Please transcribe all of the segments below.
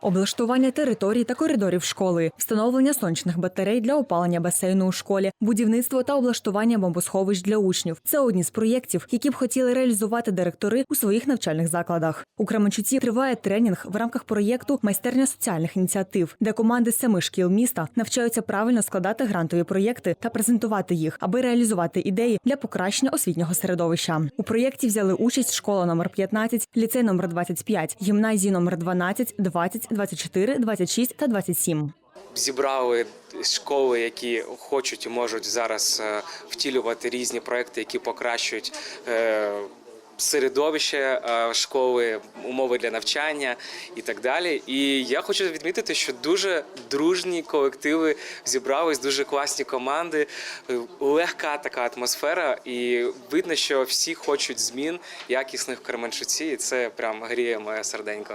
облаштування територій та коридорів школи, встановлення сонячних батарей для опалення басейну у школі, будівництво та облаштування бомбосховищ для учнів. Це одні з проєктів, які б хотіли реалізувати директори у своїх навчальних закладах. У Кременчуці триває тренінг в рамках проєкту Майстерня соціальних ініціатив, де команди семи шкіл міста навчаються правильно складати грантові проєкти та презентувати їх, аби реалізувати ідеї для покращення освітнього середовища. У проєкті взяли участь школа номер 15, ліцей номер 25, гімназії номер 12, 20, 24, 26 та 27. зібрали школи, які хочуть і можуть зараз е, втілювати різні проекти, які покращують. е, Середовище е, школи, умови для навчання і так далі. І я хочу відмітити, що дуже дружні колективи зібрались, дуже класні команди, легка така атмосфера, і видно, що всі хочуть змін якісних в Кременчуці, і це прям гріє моє серденько.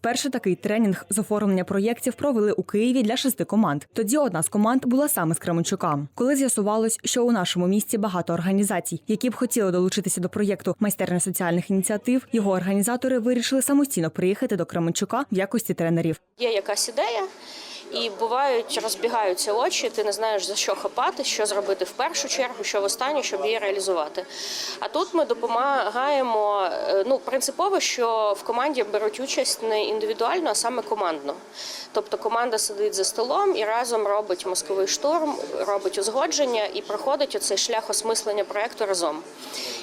Вперше такий тренінг з оформлення проєктів провели у Києві для шести команд. Тоді одна з команд була саме з Кременчука. Коли з'ясувалось, що у нашому місті багато організацій, які б хотіли долучитися до проєкту майстерня соціальних ініціатив, його організатори вирішили самостійно приїхати до Кременчука в якості тренерів. Є якась ідея, і бувають, розбігаються очі, ти не знаєш за що хапати, що зробити в першу чергу, що в останню, щоб її реалізувати. А тут ми допомагаємо. е, Ну, принципово, що в команді беруть участь не індивідуально, а саме командно. Тобто команда сидить за столом і разом робить мозковий штурм, робить узгодження і проходить оцей шлях осмислення проекту разом.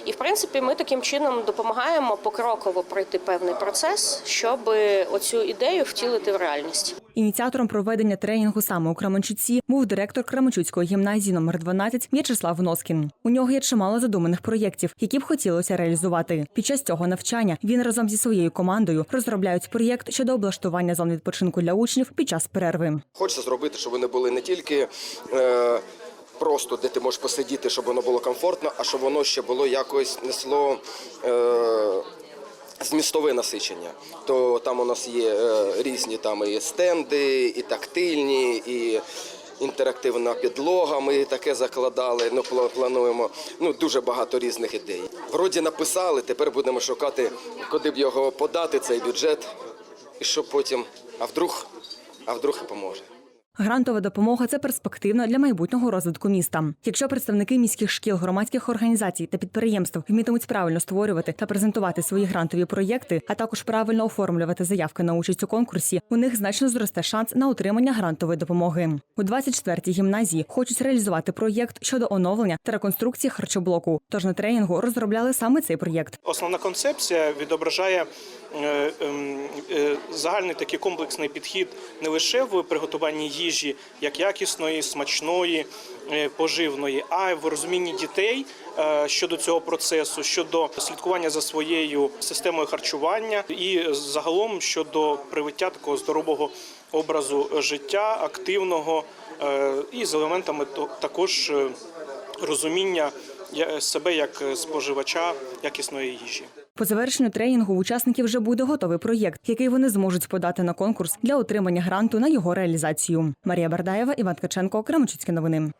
І в принципі, ми таким чином допомагаємо покроково пройти певний процес, щоб оцю ідею втілити в реальність. Ініціатором проведення тренінгу саме у Кременчуці був директор Кременчуцької гімназії номер 12 В'ячеслав Носкін. У нього є чимало задуманих проєктів, які б хотілося реалізувати. Під час цього навчання він разом зі своєю командою розробляють проєкт щодо облаштування зон відпочинку для учнів під час перерви. Хочеться зробити, щоб вони були не тільки е, просто, де ти можеш посидіти, щоб воно було комфортно, а щоб воно ще було якось несло. Е, Змістове насичення, то там у нас є е, різні там і стенди, і тактильні, і інтерактивна підлога. Ми таке закладали. Ну плануємо. Ну дуже багато різних ідей. Вроді написали. Тепер будемо шукати, куди б його подати, цей бюджет, і щоб потім, а вдруг, а вдруг і поможе. Грантова допомога це перспективно для майбутнього розвитку міста. Якщо представники міських шкіл, громадських організацій та підприємств вмітимуть правильно створювати та презентувати свої грантові проєкти, а також правильно оформлювати заявки на участь у конкурсі, у них значно зросте шанс на отримання грантової допомоги. У 24-й гімназії хочуть реалізувати проєкт щодо оновлення та реконструкції харчоблоку. Тож на тренінгу розробляли саме цей проєкт. Основна концепція відображає е, ем, е, загальний такий комплексний підхід не лише в приготуванні їжі як якісної, смачної, е, поживної, а й в розумінні дітей е, щодо цього процесу, щодо слідкування за своєю системою харчування і загалом щодо привиття такого здорового образу життя, активного е, і з елементами також розуміння себе як споживача якісної їжі. По завершенню тренінгу в учасників вже буде готовий проєкт, який вони зможуть подати на конкурс для отримання гранту на його реалізацію. Марія Бардаєва, Іван Ткаченко, Кременчуцькі новини.